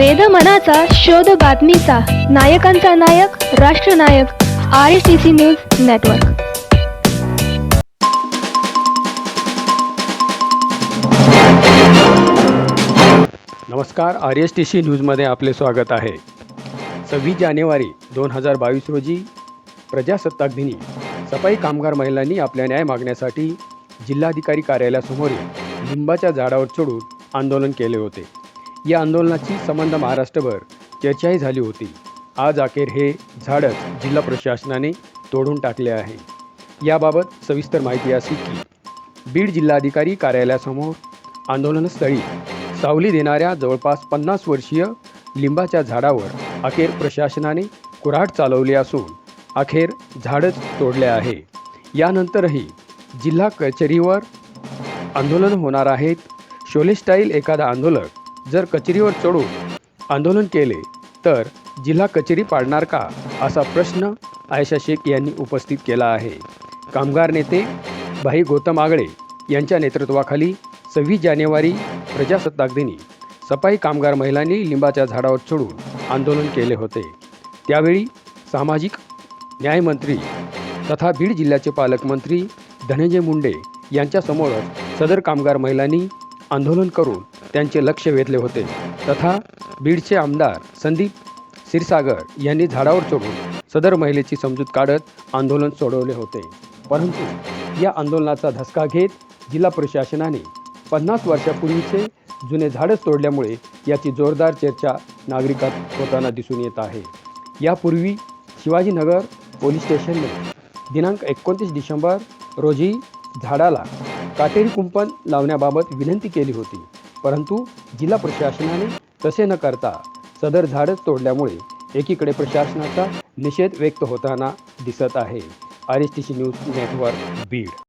वेद मनाचा शोध बातमीचा. नायकांचा नायक राष्ट्रनायक I S T C news network नमस्कार आर एस टी सी न्यूजमध्ये आपले स्वागत आहे. सव्वीस जानेवारी दोन हजार बावीस रोजी प्रजासत्ताक दिनी सफाई कामगार महिलांनी आपल्या न्याय मागण्यासाठी जिल्हाधिकारी कार्यालयासमोरील लिंबाच्या झाडावर चढून आंदोलन केले होते. या आंदोलनाची संबंध महाराष्ट्रभर चर्चाही झाली होती. आज अखेर हे झाडच जिल्हा प्रशासनाने तोडून टाकले आहे. याबाबत सविस्तर माहिती अशी की बीड जिल्हाधिकारी कार्यालयासमोर आंदोलनस्थळी सावली देणाऱ्या जवळपास पन्नास वर्षीय लिंबाच्या झाडावर अखेर प्रशासनाने कुऱ्हाड चालवली असून अखेर झाडच तोडले आहे. यानंतरही जिल्हा कचेरीवर आंदोलन होणार आहेत. शोले स्टाईल एखादा आंदोलक जर कचेरीवर चढून आंदोलन केले तर जिल्हा कचेरी पाडणार का? असा प्रश्न आयशा शेख यांनी उपस्थित केला आहे. कामगार नेते भाई गौतम आगळे यांच्या नेतृत्वाखाली सव्वीस जानेवारी प्रजासत्ताक दिनी सफाई कामगार महिलांनी लिंबाच्या झाडावर चढून आंदोलन केले होते. त्यावेळी सामाजिक न्यायमंत्री तथा बीड जिल्ह्याचे पालकमंत्री धनंजय मुंडे यांच्यासमोरच सदर कामगार महिलांनी आंदोलन करून त्यांचे लक्ष वेधले होते. तथा बीडचे आमदार संदीप क्षीरसागर यांनी झाडावर चढून सदर महिलेची समजूत काढत आंदोलन सोडवले होते. परंतु या आंदोलनाचा धसका घेत जिल्हा प्रशासनाने पन्नास वर्षापूर्वीचे जुने झाडच तोडल्यामुळे याची जोरदार चर्चा नागरिकात होताना दिसून येत आहे. यापूर्वी शिवाजीनगर पोलीस स्टेशनने दिनांक एकोणतीस डिसेंबर रोजी झाडाला काटेरी कुंपण लावण्याबाबत विनंती केली होती. परंतु जिल्हा प्रशासनाने तसे न करता सदर झाडच तोडल्यामुळे एकीकडे प्रशासनाचा निषेध व्यक्त होताना दिसत आहे. R S T C news network Beed.